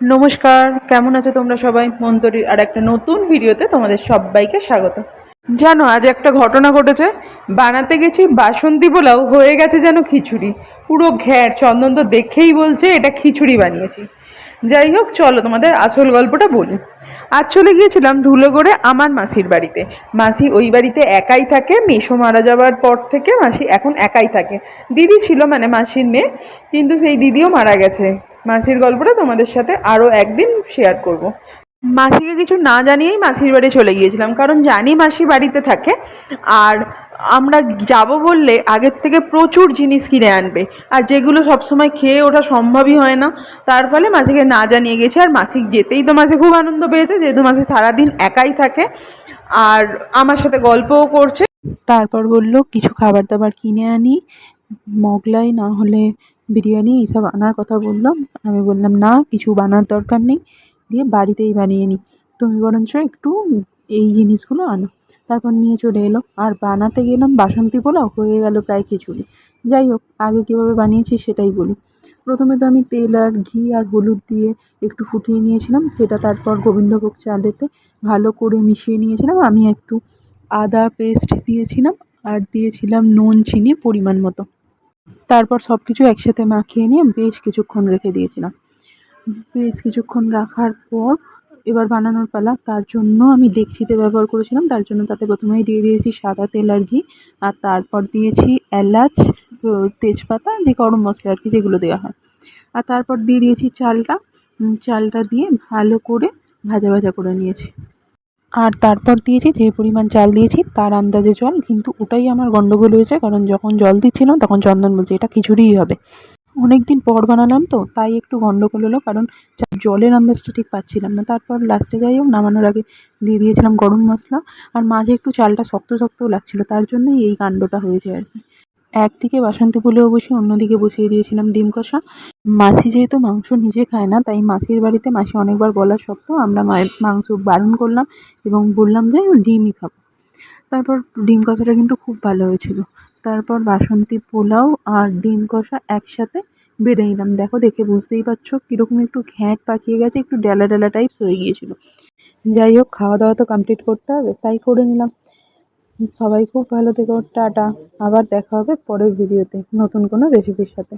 নমস্কার, কেমন আছো তোমরা সবাই? মন্তরির আর একটা নতুন ভিডিওতে তোমাদের সবাইকে স্বাগত। জানো, আজ একটা ঘটনা ঘটেছে। বানাতে গেছি বাসন্তী পোলাও, হয়ে গেছে যেন খিচুড়ি। পুরো ঘ্যার চন্দন তো দেখেই বলছে, এটা খিচুড়ি বানিয়েছি। যাই হোক, চলো তোমাদের আসল গল্পটা বলি। আজ চলে গিয়েছিলাম ধুলোগড়ে আমার মাসির বাড়িতে। মাসি ওই বাড়িতে একাই থাকে মেশো মারা যাওয়ার পর থেকে মাসি এখন একাই থাকে। দিদি ছিল মানে মাসির মেয়ে, কিন্তু সেই দিদিও মারা গেছে। মাসির গল্পটা তোমাদের সাথে আরও একদিন শেয়ার করব। মাসিকে কিছু না জানিয়েই মাসির বাড়ি চলে গিয়েছিলাম, কারণ জানি মাসি বাড়িতে থাকে। আর আমরা যাব বললে আগের থেকে প্রচুর জিনিস কিনে আনবে, আর যেগুলো সবসময় খেয়ে ওঠা সম্ভবই হয় না। তার ফলে মাসিকে না জানিয়ে গেছে, আর মাসি যেতেই তো মাসি খুব আনন্দ পেয়েছে, যেহেতু মাসি সারাদিন একাই থাকে। আর আমার সাথে গল্পও করছে। তারপর বলল, কিছু খাবার দাবার কিনে আনি, মগলাই না হলে বিরিয়ানি এইসব আনার কথা বললাম। আমি বললাম, না, কিছু বানার দরকার নেই। দিয়ে বাড়িতেই বানিয়ে নিই। তুমি বরঞ্চ একটু এই জিনিসগুলো আনো। তারপর নিয়ে চলে এলো। আর বানাতে গেলাম বাসন্তী পোলাও, হয়ে গেল প্রায় খিচুড়ি। যাই হোক, আগে কীভাবে বানিয়েছি সেটাই বলি। প্রথমে তো আমি তেল আর ঘি আর হলুদ দিয়ে একটু ফুটিয়ে নিয়েছিলাম। সেটা তারপর গোবিন্দভোগ চালেতে ভালো করে মিশিয়ে নিয়েছিলাম। আমি একটু আদা পেস্ট দিয়েছিলাম। আর দিয়েছিলাম নুন, চিনি পরিমাণ মতো। তারপর সব কিছু একসাথে মাখিয়ে নিয়ে বেশ কিছুক্ষণ রেখে দিয়েছিলাম। বেশ কিছুক্ষণ রাখার পর এবার বানানোর পালা। তার জন্য আমি ডেকচিতে ব্যবহার করেছিলাম। তার জন্য তাতে প্রথমেই দিয়ে দিয়েছি সাদা তেল আর ঘি। আর তারপর দিয়েছি এলাচ তেজপাতা, যে গরম মশলা আর কি, যেগুলো দেওয়া হয়। আর তারপর দিয়ে দিয়েছি চালটা। চালটা দিয়ে ভালো করে ভাজা ভাজা করে নিয়েছি। আর তারপর দিয়েছি, যে পরিমাণ চাল দিয়েছি তার আন্দাজে জল, কিন্তু ওটাই আমার গন্ডগোল হয়েছে, কারণ যখন জল দিচ্ছিলাম তখন চন্দন বলছে, এটা খিচুড়িই হবে। অনেক দিন পর বানালাম তো, তাই একটু গন্ডগোল হলো, কারণ জলের আন্দাজটা ঠিক পাচ্ছিলাম না। তারপর লাস্টে যাই হোক, নামানোর আগে দিয়ে দিয়েছিলাম গরম মশলা, আর মাঝে একটু চালটা শক্ত, শক্তও লাগছিল, তার জন্যই এই কাণ্ডটা হয়েছে আর কি। একদিকে বাসন্তী পোলেও বসে, অন্যদিকে বসিয়ে দিয়েছিলাম ডিম কষা। মাসি যেহেতু মাংস নিজে খায় না, তাই মাসির বাড়িতে মাসি অনেকবার বলা সত্ত্বেও আমরা মাংস বারণ করলাম এবং বললাম যে ডিমই খাব। তারপর ডিম কষাটা কিন্তু খুব ভালো হয়েছিল। তারপর বাসন্তী পোলাও আর ডিম কষা একসাথে বেড়ে নিলাম। দেখো, দেখে বুঝতেই পারছ কীরকম একটু ঘ্যাঁট পাকিয়ে গেছে, একটু ডেলা ডেলা টাইপস হয়ে গিয়েছিল। যাই হোক, খাওয়া দাওয়া তো কমপ্লিট করতে হবে, তাই করে নিলাম। সবাই খুব ভালো থেকো টাটা। আবার দেখা হবে পরের ভিডিওতে নতুন কোনো রেসিপির সাথে।